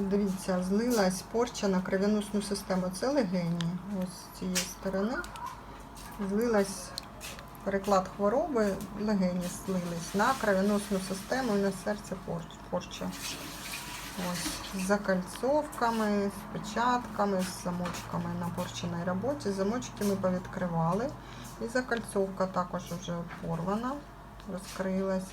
Дивіться, злилась порча на кровоносну систему. Це легені. Ось з цієї сторони. Злилась переклад хвороби, легені злились на кровоносну систему і на серце пор- порча. Ось, з закальцовками, з печатками, з замочками на порченій роботі. Замочки ми повідкривали. І закальцовка також вже порвана, розкрилась.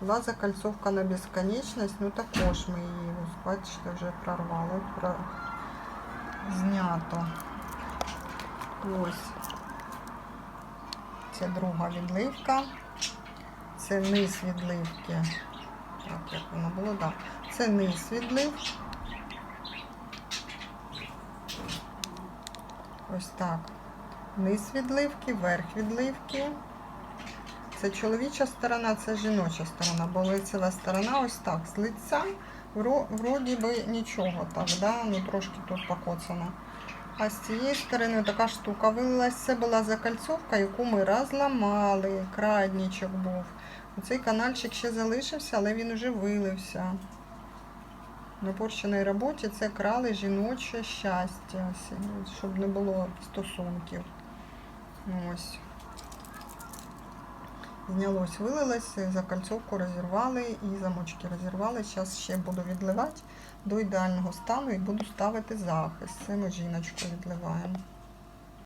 Була закальцовка на безконечність, ну також ми її, ось бачите, вже прорвали, про... знято. Ось. Це друга відливка. Це низ відливки. Так, як воно було, так. Це низ відлив. Ось так. Низ відливки, верх відливки. Це чоловіча сторона, це жіноча сторона, бо лицева сторона ось так. З лиця вроді би нічого так, да? ну трошки тут покоцано. А з цієї сторони така штука вилилась. Це була закальцовка, яку ми розламали. Краднічок був. Оцей канальчик ще залишився, але він уже вилився. На порченій роботі це крали жіноче щастя, щоб не було стосунків. Ось. Знялось, вилилось, закальцовку розірвали і замочки розірвали. Зараз ще буду відливати до ідеального стану і буду ставити захист. Це ми жіночку відливаємо.